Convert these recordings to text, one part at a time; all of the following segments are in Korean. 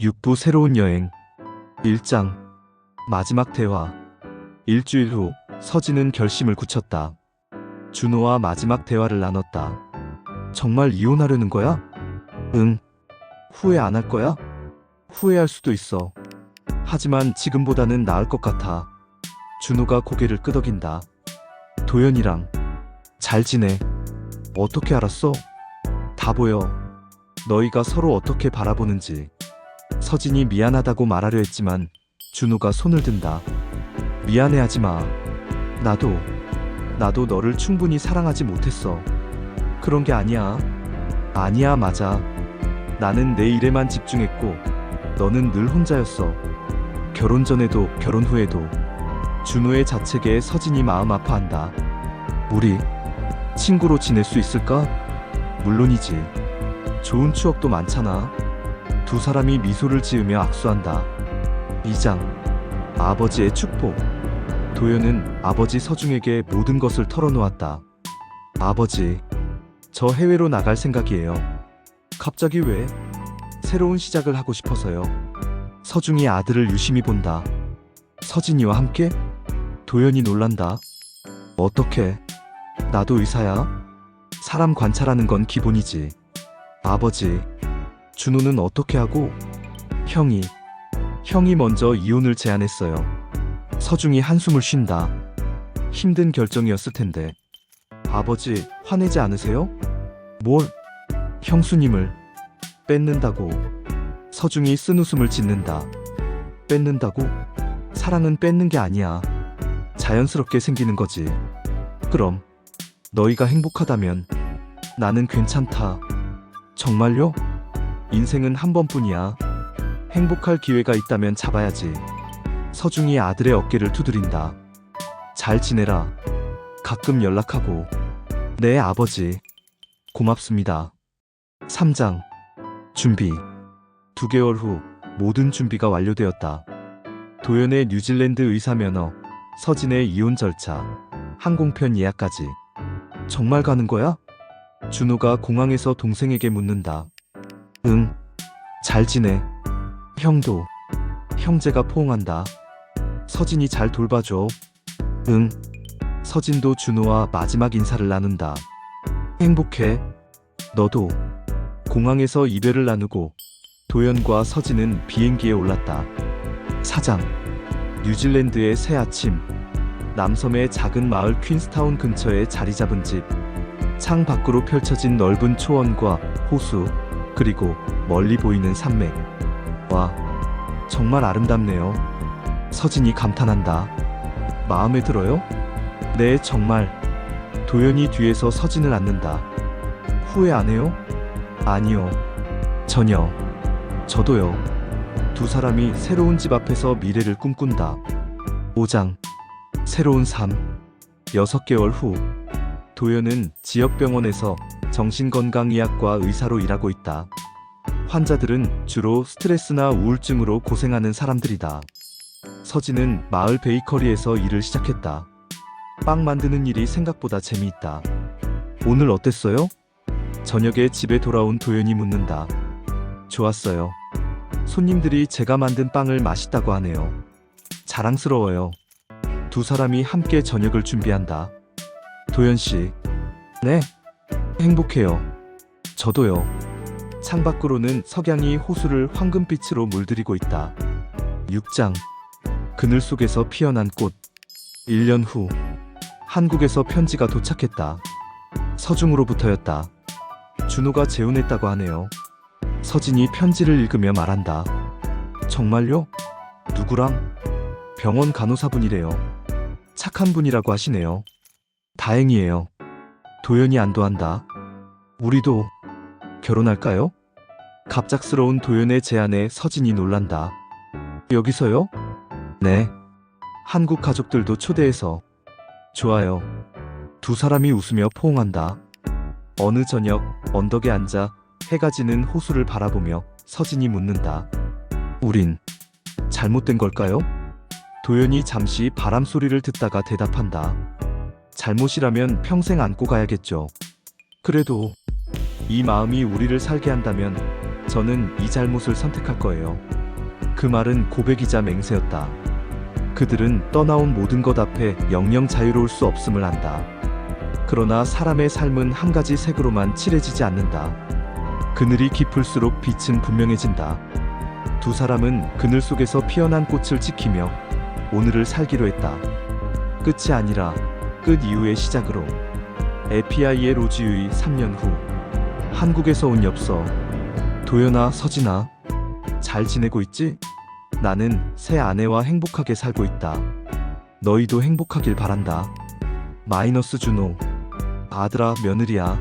6부 새로운 여행 1장 마지막 대화 일주일 후 서진은 결심을 굳혔다. 준호와 마지막 대화를 나눴다. 정말 이혼하려는 거야? 응. 후회 안 할 거야? 후회할 수도 있어. 하지만 지금보다는 나을 것 같아. 준호가 고개를 끄덕인다. 도연이랑 잘 지내. 어떻게 알았어? 다 보여. 너희가 서로 어떻게 바라보는지. 서진이 미안하다고 말하려 했지만 준호가 손을 든다. 미안해하지 마. 나도 나도 너를 충분히 사랑하지 못했어. 그런 게 아니야. 아니야, 맞아. 나는 내 일에만 집중했고 너는 늘 혼자였어. 결혼 전에도 결혼 후에도 준호의 자책에 서진이 마음 아파한다. 우리 친구로 지낼 수 있을까? 물론이지. 좋은 추억도 많잖아. 두 사람이 미소를 지으며 악수한다. 2장 아버지의 축복 도연은 아버지 서중에게 모든 것을 털어놓았다. 아버지, 저 해외로 나갈 생각이에요. 갑자기 왜? 새로운 시작을 하고 싶어서요. 서중이 아들을 유심히 본다. 서진이와 함께? 도연이 놀란다. 어떻게? 나도 의사야? 사람 관찰하는 건 기본이지. 아버지, 준호는 어떻게 하고? 형이, 형이 먼저 이혼을 제안했어요. 서중이 한숨을 쉰다. 힘든 결정이었을 텐데. 아버지, 화내지 않으세요? 뭘? 형수님을 뺏는다고. 서중이 쓴 웃음을 짓는다. 뺏는다고? 사랑은 뺏는 게 아니야. 자연스럽게 생기는 거지. 그럼, 너희가 행복하다면, 나는 괜찮다. 정말요? 인생은 한 번뿐이야. 행복할 기회가 있다면 잡아야지. 서중이 아들의 어깨를 두드린다. 잘 지내라. 가끔 연락하고. 네, 아버지. 고맙습니다. 3장. 준비. 두 개월 후 모든 준비가 완료되었다. 도연의 뉴질랜드 의사 면허, 서진의 이혼 절차, 항공편 예약까지. 정말 가는 거야? 준호가 공항에서 동생에게 묻는다. 응. 잘 지내. 형도. 형제가 포옹한다. 서진이 잘 돌봐줘. 응. 서진도 준호와 마지막 인사를 나눈다. 행복해. 너도. 공항에서 이별을 나누고 도연과 서진은 비행기에 올랐다. 사장. 뉴질랜드의 새 아침. 남섬의 작은 마을 퀸스타운 근처에 자리 잡은 집. 창 밖으로 펼쳐진 넓은 초원과 호수, 그리고 멀리 보이는 산맥. 와, 정말 아름답네요. 서진이 감탄한다. 마음에 들어요? 네, 정말. 도연이 뒤에서 서진을 안는다. 후회 안 해요? 아니요. 전혀. 저도요. 두 사람이 새로운 집 앞에서 미래를 꿈꾼다. 5장. 새로운 삶. 6개월 후. 도연은 지역병원에서 정신건강의학과 의사로 일하고 있다. 환자들은 주로 스트레스나 우울증으로 고생하는 사람들이다. 서진은 마을 베이커리에서 일을 시작했다. 빵 만드는 일이 생각보다 재미있다. 오늘 어땠어요? 저녁에 집에 돌아온 도연이 묻는다. 좋았어요. 손님들이 제가 만든 빵을 맛있다고 하네요. 자랑스러워요. 두 사람이 함께 저녁을 준비한다. 도연 씨. 네. 행복해요. 저도요. 창밖으로는 석양이 호수를 황금빛으로 물들이고 있다. 6장. 그늘 속에서 피어난 꽃. 1년 후. 한국에서 편지가 도착했다. 서중으로부터였다. 준호가 재혼했다고 하네요. 서진이 편지를 읽으며 말한다. 정말요? 누구랑? 병원 간호사분이래요. 착한 분이라고 하시네요. 다행이에요. 도연이 안도한다. 우리도 결혼할까요? 갑작스러운 도연의 제안에 서진이 놀란다. 여기서요? 네. 한국 가족들도 초대해서. 좋아요. 두 사람이 웃으며 포옹한다. 어느 저녁 언덕에 앉아 해가 지는 호수를 바라보며 서진이 묻는다. 우린 잘못된 걸까요? 도연이 잠시 바람 소리를 듣다가 대답한다. 잘못이라면 평생 안고 가야겠죠. 그래도 이 마음이 우리를 살게 한다면 저는 이 잘못을 선택할 거예요. 그 말은 고백이자 맹세였다. 그들은 떠나온 모든 것 앞에 영영 자유로울 수 없음을 안다. 그러나 사람의 삶은 한 가지 색으로만 칠해지지 않는다. 그늘이 깊을수록 빛은 분명해진다. 두 사람은 그늘 속에서 피어난 꽃을 지키며 오늘을 살기로 했다. 끝이 아니라 끝 이후의 시작으로. 에피아이의 로지유이 3년 후. 한국에서 온 엽서. 도연아, 서진아. 잘 지내고 있지? 나는 새 아내와 행복하게 살고 있다. 너희도 행복하길 바란다. 마이너스 준호. 아들아, 며느리야.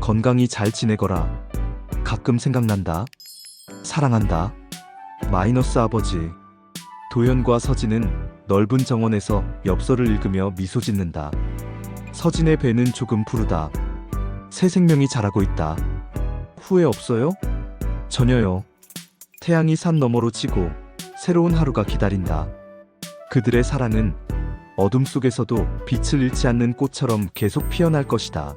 건강히 잘 지내거라. 가끔 생각난다. 사랑한다. 마이너스 아버지. 도연과 서진은 넓은 정원에서 엽서를 읽으며 미소 짓는다. 서진의 배는 조금 부르다. 새 생명이 자라고 있다. 후회 없어요? 전혀요. 태양이 산 너머로 치고 새로운 하루가 기다린다. 그들의 사랑은 어둠 속에서도 빛을 잃지 않는 꽃처럼 계속 피어날 것이다.